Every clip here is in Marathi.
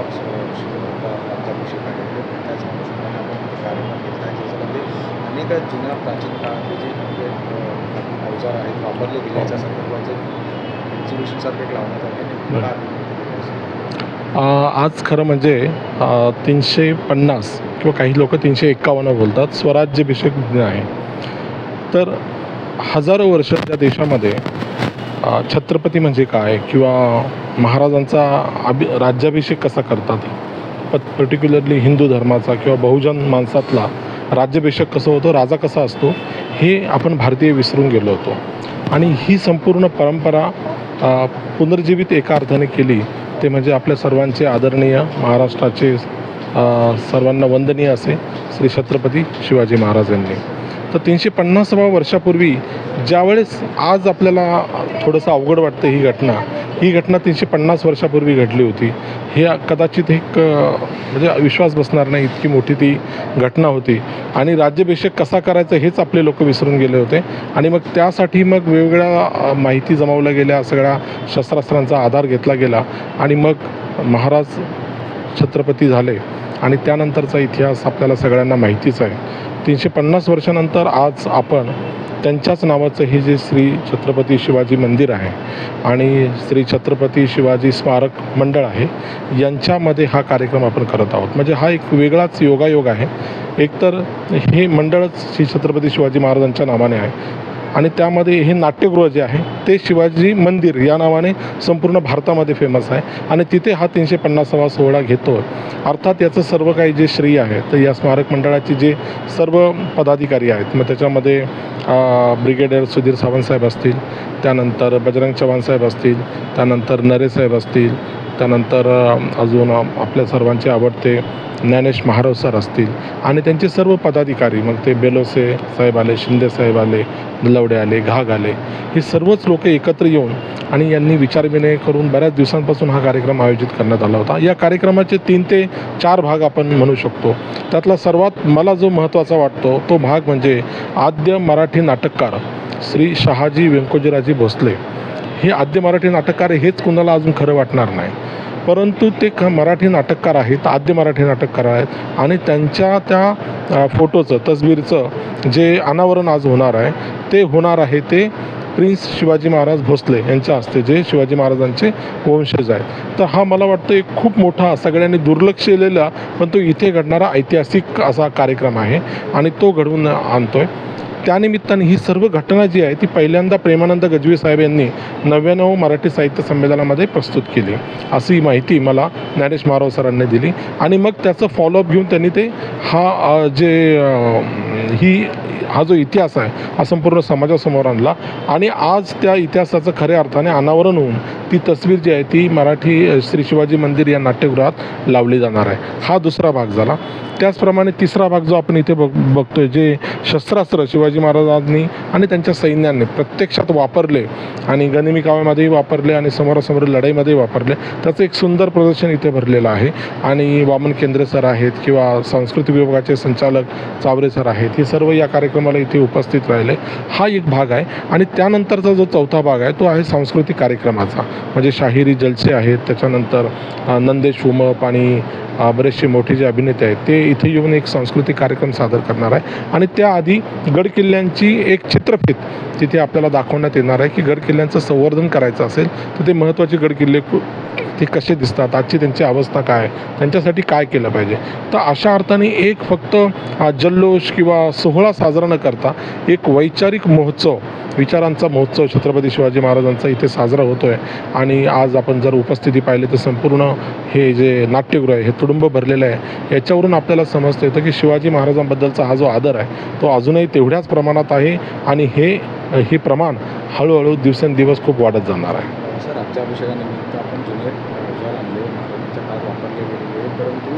बॉक्स अत्यावश्यक आहे त्याच अनुषंगाने आपण ते कार्यक्रम घेतला आहे ज्याच्यामध्ये अनेक जुन्या प्राचीन काळातले जे म्हणजे अवजार आहेत वापरले गेल्याच्या संदर्भाचे एक्झिबिशनसारखे एक लावण्यात आले आज खरं म्हणजे तीनशे पन्नास किंवा काही लोक तीनशे एक्कावन्न बोलतात. स्वराज्याभिषेक दिन आहे. तर हजारो वर्ष त्या देशामध्ये छत्रपती म्हणजे काय? किंवा महाराजांचा अभि राज्याभिषेक कसा करतात? प पर्टिक्युलरली हिंदू धर्माचा किंवा बहुजन माणसातला राज्याभिषेक कसं होतो? राजा कसा असतो? हे आपण भारतीय विसरून गेलो होतो. आणि ही संपूर्ण परंपरा पुनर्जीवित एका अर्थाने केली ते म्हणजे आपल्या सर्वांचे आदरणीय महाराष्ट्राचे सर्वांना वंदनीय असे श्री छत्रपती शिवाजी महाराजांनी तर तीनशे पन्नासाव्या वर्षापूर्वी ज्यावेळेस आज आपल्याला थोडंसं अवघड वाटतं ही घटना ही घटना तीनशे पन्नास वर्षापूर्वी घडली होती. हे कदाचित एक म्हणजे विश्वास बसणार नाही इतकी मोठी ती घटना होती. आणि राज्याभिषेक कसा करायचा हेच आपले लोक विसरून गेले होते. आणि मग त्यासाठी मग वेगवेगळ्या माहिती जमावल्या गेल्या सगळ्या शस्त्रास्त्रांचा आधार घेतला गेला. आणि मग महाराज छत्रपती झाले. आणि त्यानंतरचा इतिहास आपल्याला सगळ्यांना माहितीच आहे. तीनशे पन्नास वर्षानंतर आज आपण त्यांच्याच नावाचं हे जे श्री छत्रपती शिवाजी मंदिर आहे आणि श्री छत्रपती शिवाजी स्मारक मंडळ आहे यांच्यामध्ये हा कार्यक्रम आपण करत आहोत. म्हणजे हा एक वेगळाच योगायोग आहे. एकतर हे मंडळच श्री छत्रपती शिवाजी महाराजांच्या नावाने आहे आणि त्यामध्ये हे नाट्यगृह जे आहे ते शिवाजी मंदिर या नावाने संपूर्ण भारतामध्ये फेमस आहे. आणि तिथे हा तीनशे पन्नासावा सोहळा घेतो. अर्थात याचं सर्व काही जे श्रेय आहे तर या स्मारक मंडळाचे जे सर्व पदाधिकारी आहेत मग त्याच्यामध्ये ब्रिगेडियर सुधीर सावंतसाहेब असतील त्यानंतर बजरंग चव्हाणसाहेब असतील त्यानंतर नरेसाहेब असतील त्यानंतर अजून आपल्या सर्वांचे आवडते ज्ञानेश महाराज सर असतील आणि त्यांचे सर्व पदाधिकारी मग ते बेलोसे साहेब आले शिंदे साहेब आले लवडे आले घाग आले हे सर्वच लोक एकत्र येऊन आणि यांनी विचारविनय करून बऱ्याच दिवसांपासून हा कार्यक्रम आयोजित करण्यात आला होता. या कार्यक्रमाचे तीन ते चार भाग आपण म्हणू शकतो. त्यातला सर्वात मला जो महत्त्वाचा वाटतो तो भाग म्हणजे आद्य मराठी नाटककार श्री शहाजी व्यंकोजीराजी भोसले. हे आद्य मराठी नाटककार हेच कुणाला अजून खरं वाटणार नाही. परंतु ते ख मराठी नाटककार आहेत आद्य मराठी नाटककार आहेत. आणि त्यांच्या त्या फोटोचं तसबीरचं जे अनावरण आज होणार आहे ते होणार आहे ते प्रिन्स शिवाजी महाराज भोसले यांच्या हस्ते जे शिवाजी महाराजांचे वंशज आहेत. तर हा मला वाटतं एक खूप मोठा सगळ्यांनी दुर्लक्षलेला पण तो इथे घडणारा ऐतिहासिक असा कार्यक्रम आहे आणि तो घडवून आणतोय. त्यानिमित्ताने ही सर्व घटना जी आहे ती पहिल्यांदा प्रेमानंद गजवी साहेब यांनी नव्याण्णव मराठी साहित्य संमेलनामध्ये प्रस्तुत केली. अशी माहिती मला ज्ञानेश महाराव सरांनी दिली. आणि मग त्याचं फॉलोअप घेऊन त्यांनी ते हा जे ही हा जो इतिहास आहे हा संपूर्ण समाजासमोर आणला. आणि आज त्या इतिहासाचं खऱ्या अर्थाने अनावरण होऊन ती तस्वीर जी आहे ती मराठी श्री शिवाजी मंदिर या नाट्यगृहात लावली जाणार आहे. हा दुसरा भाग झाला. त्याचप्रमाणे तिसरा भाग जो आपण इथे बघ बघतोय जे शस्त्रास्त्र शिवाजी महाराजांनी आणि त्यांच्या सैन्याने प्रत्यक्षात वापरले आणि गनिमी काव्यामध्येही वापरले आणि समोरासमोर लढाईमध्ये वापरले त्याचं एक सुंदर प्रदर्शन इथे भरलेलं आहे. आणि वामन केंद्रे सर आहेत किंवा सांस्कृतिक विभागाचे संचालक चावरे सर आहेत हे सर्व या कार्यक्रमाला इथे उपस्थित राहिले. हा एक भाग आहे. आणि त्यानंतरचा जो चौथा भाग आहे तो आहे सांस्कृतिक कार्यक्रमाचा. म्हणजे शाहिरी जलसे आहेत त्याच्यानंतर नंदेश उमप आणि बरेचसे मोठे जे अभिनेते आहेत ते इथे येऊन एक सांस्कृतिक कार्यक्रम सादर करणार आहे. आणि त्याआधी गडकिल्ल्यांची एक चित्रफित तिथे आपल्याला दाखवण्यात येणार आहे की गडकिल्ल्यांचं संवर्धन करायचं असेल तर ते महत्त्वाचे गडकिल्ले कु- ते कसे दिसतात? आजची त्यांची अवस्था काय? आहे, त्यांच्यासाठी काय केलं पाहिजे? तर अशा अर्थाने एक फक्त जल्लोष किंवा सोहळा साजरा न करता एक वैचारिक महोत्सव विचारांचा महोत्सव छत्रपती शिवाजी महाराजांचा इथे साजरा होतो आहे आणि आज आपण जर उपस्थिती पाहिली तर संपूर्ण हे जे नाट्यगृह आहे हे तुडुंब भरलेलं आहे. याच्यावरून आपल्याला समजतं येतं की शिवाजी महाराजांबद्दलचा हा जो आदर आहे तो अजूनही तेवढ्याच प्रमाणात आहे. आणि हे हे प्रमाण हळूहळू दिवसेंदिवस खूप वाढत जाणार आहे. सर राज्याभिषेकानिमित्त आपण जुने अवजार आणले महाराजांच्या काळात वापरले गेलेले परंतु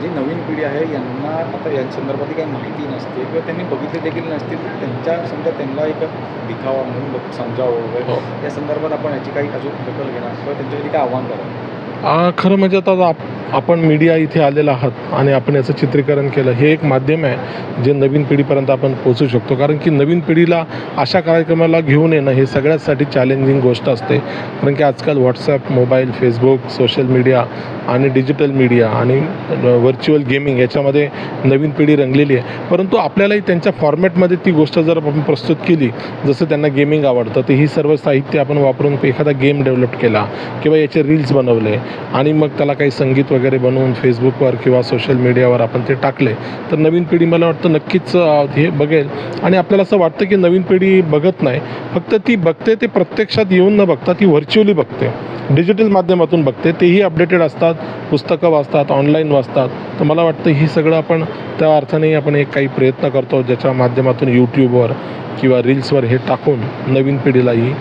जी नवीन पिढी आहे यांना आता या संदर्भातली काही माहिती नसते किंवा त्यांनी बघितले देखील नसतील तर त्यांच्या समजा त्यांना एक दिखावा म्हणून समजावं वगैरे हो. या संदर्भात आपण याची काही अजून दखल घेणार किंवा त्यांच्यासाठी काय आव्हान करावं खरं म्हणजे आता आप आपण मीडिया इथे आलेला आहात आणि आपण याचं चित्रीकरण केलं हे एक माध्यम आहे जे नवीन पिढीपर्यंत आपण पोचू शकतो. कारण की नवीन पिढीला अशा कार्यक्रमाला घेऊन येणं हे सगळ्यासाठी चॅलेंजिंग गोष्ट असते. कारण की आजकाल WhatsApp mobile Facebook social media आणि डिजिटल मीडिया आणि व्हर्च्युअल गेमिंग याच्यामध्ये नवीन पिढी रंगलेली आहे. परंतु आपल्यालाही त्यांच्या फॉर्मॅटमध्ये ती गोष्ट जर आपण प्रस्तुत केली जसं त्यांना गेमिंग आवडतं तर ही सर्व साहित्य आपण वापरून एखादा गेम डेव्हलप केला किंवा याचे रील्स बनवले आणि मग त्याला काही संगीत वगैरे बनवून फेसबुकवर किंवा सोशल मीडियावर आपण ते टाकले तर नवीन पिढी मला वाटतं नक्कीच हे बघेल. आणि आपल्याला असं वाटतं की नवीन पिढी बघत नाही फक्त ती बघते ते प्रत्यक्षात येऊन न बघता ती व्हर्च्युअली बघते. डिजिटल माध्यमातून बघते तेही अपडेटेड असतात पुस्तकं वाचतात ऑनलाईन वाचतात. तर मला वाटतं ही सगळं आपण त्या अर्थाने आपण एक काही प्रयत्न करतो ज्याच्या माध्यमातून यूट्यूबवर किंवा रील्सवर हे टाकून नवीन पिढीला ही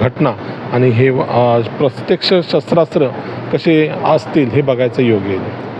घटना आणि हे प्रत्यक्ष शस्त्रास्त्र कसे असतील हे बघायचं योग्य आहे.